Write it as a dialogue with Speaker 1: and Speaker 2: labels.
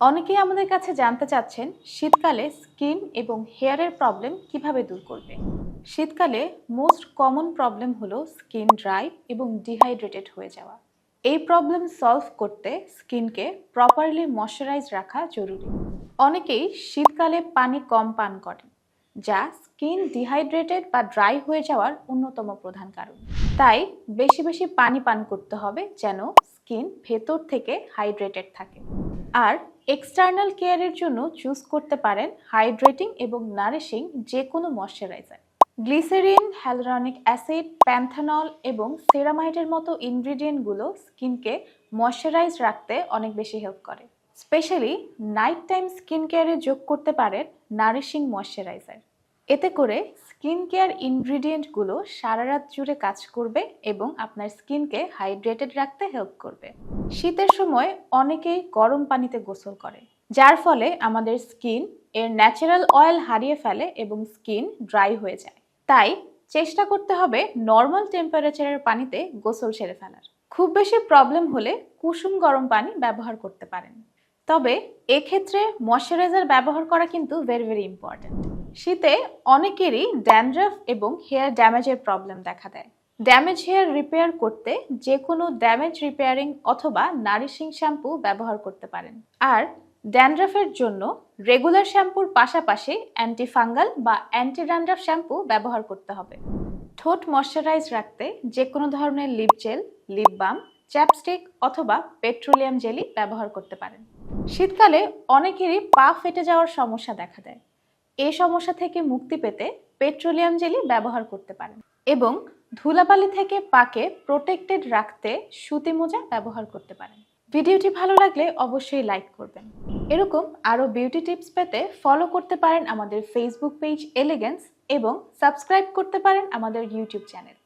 Speaker 1: অনেকেই আমাদের কাছে জানতে চাচ্ছেন শীতকালে স্কিন এবং হেয়ারের প্রবলেম কীভাবে দূর করবে। শীতকালে মোস্ট কমন প্রবলেম হলো স্কিন ড্রাই এবং ডিহাইড্রেটেড হয়ে যাওয়া। এই প্রবলেম সলভ করতে স্কিনকে প্রপারলি ময়শ্চারাইজ রাখা জরুরি। অনেকেই শীতকালে পানি কম পান করেন, যা স্কিন ডিহাইড্রেটেড বা ড্রাই হয়ে যাওয়ার অন্যতম প্রধান কারণ। তাই বেশি বেশি পানি পান করতে হবে যেন স্কিন ভেতর থেকে হাইড্রেটেড থাকে। আর এক্সটার্নাল কেয়ারের জন্য চুজ করতে পারেন হাইড্রেটিং এবং নারিশিং যে কোনো moisturiser glycerin hyaluronic acid panthenol এবং সেরামাইডের মতো ইনগ্রিডিয়েন্টগুলো স্কিনকে ময়শ্চারাইজ রাখতে অনেক বেশি হেল্প করে। স্পেশালি নাইট টাইম স্কিন কেয়ারে যোগ করতে পারেন নারিশিং ময়শ্চারাইজার এতে করে স্কিন কেয়ার ইনগ্রিডিয়েন্টগুলো সারা রাত জুড়ে কাজ করবে এবং আপনার স্কিনকে হাইড্রেটেড রাখতে হেল্প করবে। শীতের সময় অনেকেই গরম পানিতে গোসল করে, যার ফলে আমাদের স্কিন এর ন্যাচারাল অয়েল হারিয়ে ফেলে এবং স্কিন ড্রাই হয়ে যায়। তাই চেষ্টা করতে হবে নর্মাল টেম্পারেচারের পানিতে গোসল সেরে ফেলার। খুব বেশি প্রবলেম হলে কুসুম গরম পানি ব্যবহার করতে পারেন। তবে এক্ষেত্রে ময়শ্চারাইজার ব্যবহার করা কিন্তু ভেরি ভেরি ইম্পর্ট্যান্ট শীতে অনেকেরই ড্যান্ড্রাফ এবং হেয়ার ড্যামেজের প্রবলেম দেখা দেয়। ড্যামেজ হেয়ার রিপেয়ার করতে যে কোনো ড্যামেজ রিপেয়ারিং অথবা নারিশিং শ্যাম্পু ব্যবহার করতে পারেন। আর ড্যান্ড্রাফের জন্য রেগুলার শ্যাম্পুর পাশাপাশি অ্যান্টিফাঙ্গাল বা অ্যান্টি ড্যান্ড্রাফ শ্যাম্পু ব্যবহার করতে হবে। ঠোঁট ময়শ্চারাইজ রাখতে যে কোনো ধরনের lip gel lip balm chapstick অথবা পেট্রোলিয়াম জেলি ব্যবহার করতে পারেন। শীতকালে অনেকেরই পা ফেটে যাওয়ার সমস্যা দেখা দেয়। এই সমস্যা থেকে মুক্তি পেতে পেট্রোলিয়াম জেলি ব্যবহার করতে পারেন এবং ধুলাবালি থেকে পাকে প্রোটেক্টেড রাখতে সুতি মোজা ব্যবহার করতে পারেন। ভিডিওটি ভালো লাগলে অবশ্যই লাইক করবেন। এরকম আরও বিউটি টিপস পেতে ফলো করতে পারেন আমাদের ফেসবুক পেজ এলিগেন্স এবং সাবস্ক্রাইব করতে পারেন আমাদের ইউটিউব চ্যানেল